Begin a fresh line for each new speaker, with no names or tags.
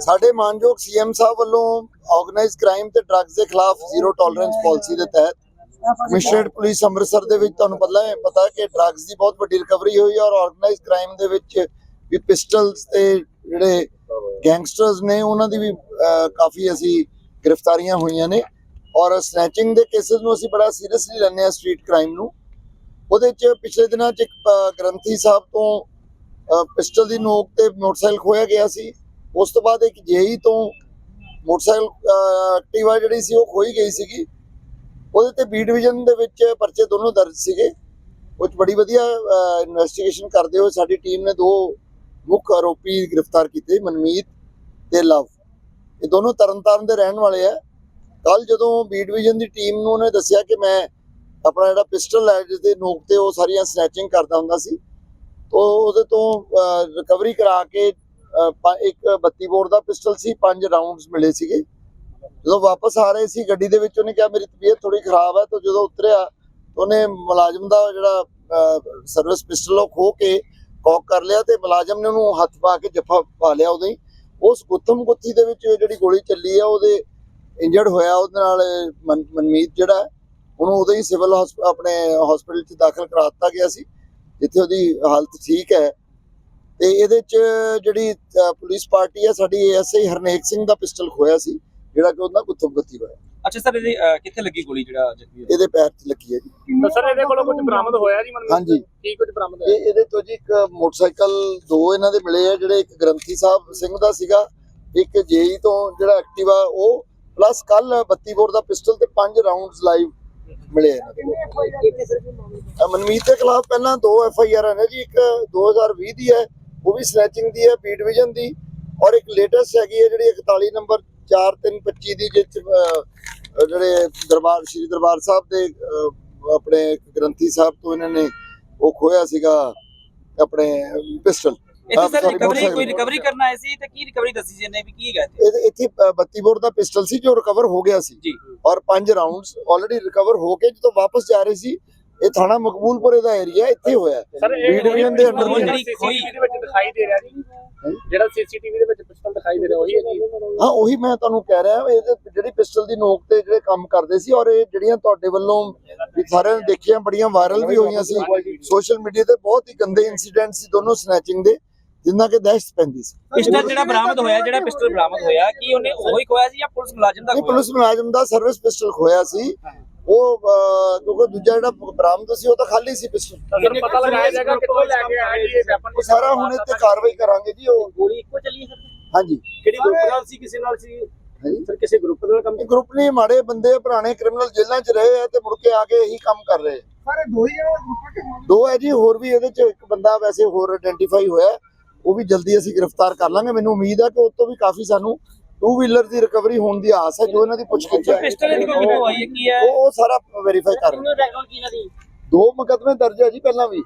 ਸਾਡੇ ਮਾਨਯੋਗ ਸੀਐਮ ਸਾਹਿਬ ਵੱਲੋਂ ਆਰਗੇਨਾਈਜ਼ ਕ੍ਰਾਈਮ ਤੇ ਡਰੱਗਸ ਦੇ ਖਿਲਾਫ ਜ਼ੀਰੋ ਟੋਲਰੈਂਸ ਪਾਲਿਸੀ ਦੇ ਤਹਿਤ ਕਮਿਸ਼ਨਰਡ ਪੁਲਿਸ ਅੰਮ੍ਰਿਤਸਰ ਦੇ ਵਿੱਚ ਤੁਹਾਨੂੰ ਪਤਾ ਹੈ, ਪਤਾ ਕਿ ਡਰੱਗਸ ਦੀ ਬਹੁਤ ਵੱਡੀ ਰਿਕਵਰੀ ਹੋਈ ਔਰ ਆਰਗੇਨਾਈਜ਼ ਕ੍ਰਾਈਮ ਦੇ ਵਿੱਚ ਵੀ ਪਿਸਟਲਸ ਤੇ ਜਿਹੜੇ ਗੈਂਗਸਟਰਸ ਨੇ ਉਹਨਾਂ ਦੀ ਵੀ ਕਾਫੀ ਅਸੀਂ ਗ੍ਰਿਫਤਾਰੀਆਂ ਹੋਈਆਂ ਨੇ ਔਰ ਸਨੈਚਿੰਗ ਦੇ ਕੇਸਿਸ ਨੂੰ ਅਸੀਂ ਬੜਾ ਸੀਰੀਅਸਲੀ ਲੈਂਦੇ ਹਾਂ ਸਟਰੀਟ ਕ੍ਰਾਈਮ ਨੂੰ। ਉਹਦੇ ਚ ਪਿਛਲੇ ਦਿਨਾਂ ਚ ਇੱਕ ਗ੍ਰੰਥੀ ਸਾਹਿਬ ਤੋਂ ਪਿਸਟਲ ਦੀ ਨੋਕ ਤੇ ਮੋਟਰਸਾਈਕਲ ਖੋਇਆ ਗਿਆ ਸੀ। ਉਸ ਤੋਂ ਬਾਅਦ ਇੱਕ ਜੇਈ ਤੋਂ ਮੋਟਰਸਾਈਕਲ ਐਕਟਿਵਾ ਜਿਹੜੀ ਸੀ ਉਹ ਖੋਈ ਗਈ ਸੀਗੀ। ਉਹਦੇ ਤੇ ਬੀ ਡਿਵੀਜ਼ਨ ਦੇ ਵਿੱਚ ਪਰਚੇ ਦੋਨੋਂ ਦਰਜ ਸੀਗੇ। ਉਹ ਬੜੀ ਵਧੀਆ ਇਨਵੈਸਟੀਗੇਸ਼ਨ ਕਰਦੇ ਹੋਏ ਸਾਡੀ ਟੀਮ ਨੇ ਦੋ ਮੁੱਖ ਆਰੋਪੀ ਗ੍ਰਿਫਤਾਰ ਕੀਤੇ, ਮਨਮੀਤ ਤੇ ਲਵ। ਇਹ ਦੋਨੋਂ ਤਰਨਤਾਰਨ ਦੇ ਰਹਿਣ ਵਾਲੇ ਆ। ਕੱਲ ਜਦੋਂ ਬੀ ਡਿਵੀਜ਼ਨ ਦੀ ਟੀਮ ਨੂੰ ਉਹਨੇ ਦੱਸਿਆ ਕਿ ਮੈਂ ਆਪਣਾ ਜਿਹੜਾ ਪਿਸਟਲ ਹੈ ਜਿਸ ਦੇ ਨੋਕ ਤੇ ਉਹ ਸਾਰੀਆਂ ਸਨੈਚਿੰਗ ਕਰਦਾ ਹੁੰਦਾ ਸੀ, ਤੋਂ ਉਹਦੇ ਤੋਂ ਰਿਕਵਰੀ ਕਰਾ ਕੇ ਇੱਕ 32 ਬੋਰ ਦਾ ਪਿਸਟਲ ਸੀ, ਪੰਜ ਰਾਉਂਡਸ ਮਿਲੇ ਸੀਗੇ। ਜਦੋਂ ਵਾਪਸ ਆ ਰਹੇ ਸੀ, ਗੱਡੀ ਦੇ ਵਿੱਚ ਉਹਨੇ ਕਿਹਾ, ਮੇਰੀ ਤਬੀਅਤ ਥੋੜੀ ਖਰਾਬ ਹੈ। ਤਾਂ ਜਦੋਂ ਉਤਰਿਆ ਉਹਨੇ ਮੁਲਾਜ਼ਮ ਦਾ ਜਿਹੜਾ ਸਰਵਿਸ ਪਿਸਟਲ ਉਹ ਖੋ ਕੇ ਕੌਕ ਕਰ ਲਿਆ ਤੇ ਮੁਲਾਜ਼ਮ ਨੇ ਉਹਨੂੰ ਹੱਥ ਪਾ ਕੇ ਜੱਫਾ ਪਾ ਲਿਆ ਉਦੋਂ ਹੀ। ਉਸ ਗੁੱਥਮ ਗੁੱਥੀ ਦੇ ਵਿੱਚ ਜਿਹੜੀ ਗੋਲੀ ਚੱਲੀ ਆ, ਉਹਦੇ ਇੰਜਰਡ ਹੋਇਆ, ਉਹਦੇ ਨਾਲ ਮਨ- ਮਨਮੀਤ ਜਿਹੜਾ ਉਹਨੂੰ ਉਦੋਂ ਹੀ ਸਿਵਲ ਆਪਣੇ ਹਸਪੀਟਲ 'ਚ ਦਾਖਲ ਕਰਾ ਦਿੱਤਾ ਗਿਆ ਸੀ, ਜਿੱਥੇ ਉਹਦੀ ਹਾਲਤ ਠੀਕ ਹੈ। ਤੇ ਇਹਦੇ 'ਚ ਜਿਹੜੀ ਪੁਲਿਸ ਪਾਰਟੀ ਹੈ ਸਾਡੀ ਐਸਆਈ ਹਰਨੇਕ ਸਿੰਘ ਦਾ ਪਿਸਟਲ ਖੋਇਆ ਸੀ ਜਿਹੜਾ ਕਿ ਉਹਦਾ ਗੁੱਥਮ ਗੁੱਥੀ ਹੋਇਆ।
ਅੱਛਾ ਸਰ ਇਹਦੀ ਕਿੱਥੇ ਲੱਗੀ ਗੋਲੀ ਜਿਹੜਾ ਜ਼ਖਮੀ?
ਇਹਦੇ ਪੈਰ 'ਚ ਲੱਗੀ ਹੈ ਜੀ।
ਤਾਂ ਸਰ ਇਹਦੇ ਕੋਲੋਂ ਕੁਝ ਬਰਾਮਦ ਹੋਇਆ ਜੀ ਮਨਮੀਤ?
ਹਾਂਜੀ।
ਕੀ ਕੁਝ ਬਰਾਮਦ
ਇਹ
ਹੋਇਆ
ਇਹਦੇ ਤੋਂ ਜੀ ਇੱਕ ਮੋਟਰਸਾਈਕਲ ਦੋ ਇਹਨਾਂ ਦੇ ਮਿਲੇ ਆ ਜਿਹੜੇ ਇੱਕ ਗ੍ਰੰਥੀ ਸਾਹਿਬ ਸਿੰਘ ਦਾ ਸੀਗਾ ਇੱਕ ਜੇਈ ਤੋਂ ਜਿਹੜਾ ਐਕਟਿਵਾ ਉਹ ਪਲੱਸ ਕੱਲ 32 ਬੋਰ ਦਾ ਪਿਸਟਲ ਤੇ ਪੰਜ ਰਾਉਂਡਸ ਲਾਈਵ ਮਿਲੇ ਆ ਇਹਨਾਂ ਕੋਲ। ਅਹ ਮਨਮੀਤ ਦੇ ਖਿਲਾਫ ਪਹਿਲਾਂ ਦੋ ਐਫ ਆਈ ਆਰ ਨੇ ਜੀ ਇੱਕ 2020 ਦੀ ਹੈ ਉਹ ਵੀ ਸਨੈਚਿੰਗ ਦੀ ਹੈ ਬੀ ਡਿਵੀਜ਼ਨ ਦੀ। ਔਰ ਇੱਕ ਲੇਟੈਸਟ ਹੈਗੀ ਹੈ ਜਿਹੜੀ 41 ਨੰਬਰ 4325 ਦੀ ਜਿਸ ਜਿਹੜੇ ਦਰਬਾਰ ਸ਼੍ਰੀ ਦਰਬਾਰ ਸਾਹਿਬ ਦੇ ਆਪਣੇ ਗ੍ਰੰਥੀ ਸਾਹਿਬ ਤੋਂ ਇਹਨਾਂ ਨੇ ਉਹ ਖੋਇਆ ਸੀਗਾ ਆਪਣੇ ਪਿਸਟਲ।
ਇੱਥੇ ਰਿਕਵਰੀ ਕੋਈ। ਰਿਕਵਰੀ ਕਰਨ ਆਏ ਸੀ ਤੇ ਕੀ ਰਿਕਵਰੀ ਦੱਸੀ ਇਹਨੇ ਵੀ? ਕੀ ਹੈਗਾ ਇੱਥੇ?
ਇਹਦੇ ਇੱਥੇ ਅ, 32 ਬੋਰ ਦਾ ਪਿਸਟਲ ਸੀ ਜੋ ਰਿਕਵਰ ਹੋ ਗਿਆ ਸੀ।
ਜੀ।
ਔਰ ਪੰਜ ਰਾਉਂਡਸ ਆਲਰੇਡੀ ਰਿਕਵਰ ਹੋ ਕੇ ਜਦੋਂ ਵਾਪਸ ਜਾ ਰਹੇ ਸੀ ਇਹ ਥਾਣਾ ਮਕਬੂਲਪੁਰੇ ਦਾ ਏਰੀਆ ਇੱਥੇ ਹੋਇਆ
ਸਰ
ਬੀ ਡਿਵੀਜ਼ਨ ਦੇ ਅੰਡਰ
ਉਹੀ
ਹੀ ਹੈ।
ਜਿਹੜੀ ਖੋਈ
ਸੀਸੀਟੀਵੀ ਦੇ ਵਿੱਚ ਦਿਖਾਈ ਦੇ ਰਿਹਾ ਜੀ। ਜਿਹੜਾ ਸੀਸੀਟੀਵੀ ਦੇ ਵਿੱਚ ਪਿਸਟਲ ਦਿਖਾਈ ਦੇ ਰਿਹਾ ਉਹੀ ਹੈ ਜੀ।
ਹਾਂ ਉਹੀ ਮੈਂ ਤੁਹਾਨੂੰ ਕਹਿ ਰਿਹਾ ਇਹਦੇ ਜਿਹੜੀ ਪਿਸਟਲ ਦੀ ਨੋਕ ਤੇ ਜਿਹੜੇ ਕੰਮ ਕਰਦੇ ਸੀ ਔਰ ਇਹ ਜਿਹੜੀਆਂ ਤੁਹਾਡੇ ਵੱਲੋਂ ਵੀ ਸਾਰਿਆਂ ਨੇ ਦੇਖੀਆਂ ਬੜੀਆਂ ਵਾਇਰਲ ਵੀ ਹੋਈਆਂ ਸੀ। ਸੋਸ਼ਲ ਮੀਡੀਆ ਤੇ ਬਹੁਤ ਹੀ ਗੰਦੇ ਇਨਸੀਡੈਂਟ ਸੀ ਦੋਨੋਂ ਸਨੈਚਿੰਗ ਦੇ ਜਿੰਨਾ ਕਿ ਦਹਿਸ਼ਤ ਪੈਂਦੀ ਸੀ।
ਪਿਸਟਲ ਜਿਹੜਾ ਬਰਾਮਦ ਹੋਇਆ ਜਿਹੜਾ ਪਿਸਟਲ ਬਰਾਮਦ ਹੋਇਆ ਕੀ ਉਹਨੇ ਉਹੀ ਖੋਇਆ ਸੀ ਜਾਂ ਪੁਲਿਸ ਮੁਲਾਜ਼ਮ ਦਾ
ਨਹੀਂ
ਖੋਇਆ?
ਪੁਲਿਸ ਮੁਲਾਜ਼ਮ ਦਾ ਸਰਵਿਸ ਪਿਸਟਲ ਖੋਇਆ ਸੀ। ਉਹ ਕਿਉਂਕਿ ਦੂਜਾ ਜਿਹੜਾ ਬਰਾਮਦ ਸੀ ਉਹ ਤਾਂ ਖਾਲੀ ਸੀ ਪਿਸਟਲ।
ਸਰ ਪਤਾ ਲਗਾਇਆ ਜਾਏਗਾ ਕਿੱਥੋਂ ਲੈ ਕੇ ਆਏ ਜੀ ਇਹ ਵੈਪਨ
ਸਾਰਾ ਹੁਣ ਇੱਥੇ ਕਾਰਵਾਈ ਕਰਾਂਗੇ ਜੀ ਉਹ।
ਗੋਲੀ ਇੱਕੋ ਚੱਲੀ ਸਰ
ਹਾਂਜੀ।
ਕਿਹੜੀ ਗਰੁੱਪ ਨਾਲ ਸੀ ਕਿਸੇ ਨਾਲ ਸੀ?
ਹਾਂਜੀ।
ਸਰ ਕਿਸੇ ਗਰੁੱਪ ਨਾਲ ਕੰਮ
ਗਰੁੱਪ ਨੇ ਮਾੜੇ ਬੰਦੇ ਪੁਰਾਣੇ ਕ੍ਰਿਮੀਨਲ ਜੇਲ੍ਹਾਂ 'ਚ ਰਹੇ ਆ ਤੇ ਮੁੜ ਕੇ ਆ ਕੇ ਇਹੀ ਕੰਮ ਕਰ ਰਹੇ।
ਸਾਰੇ ਦੋ ਹੀ ਜਣੇ ਗਰੁੱਪਾਂ
ਦੋ ਹੈ ਜੀ ਹੋਰ ਵੀ ਇਹਦੇ 'ਚ ਇੱਕ ਬੰਦਾ ਵੈਸੇ ਹੋਰ ਆਇਡੈਂਟੀਫਾਈ ਹੋਇਆ ਉਹ ਵੀ ਜਲਦੀ ਅਸੀਂ ਗ੍ਰਿਫਤਾਰ ਕਰ ਲਾਂਗੇ। ਮੈਨੂੰ ਉਮੀਦ ਹੈ ਕਿ ਉਸ ਤੋਂ ਵੀ ਕਾਫੀ ਸਾਨੂੰ ਟੂ ਵੀਲਰ ਦੀ ਰਿਕਵਰੀ ਹੋਣ ਦੀ ਆਸ ਹੈ ਜੋ ਇਹਨਾਂ ਦੀ ਪੁੱਛਗਿੱਛ ਹੈ।
ਪਿਸਟਲ ਇਹਦੀ ਕੋਈ ਕਿੱਥੋਂ ਆਈ ਹੈ ਕੀ ਹੈ?
ਉਹ ਸਾਰਾ ਵੈਰੀਫਾਈ ਕਰ ਰਹੇ
ਦੀ?
ਦੋ ਮੁਕਦਮੇ ਦਰਜ ਹੈ ਜੀ ਪਹਿਲਾਂ ਵੀ।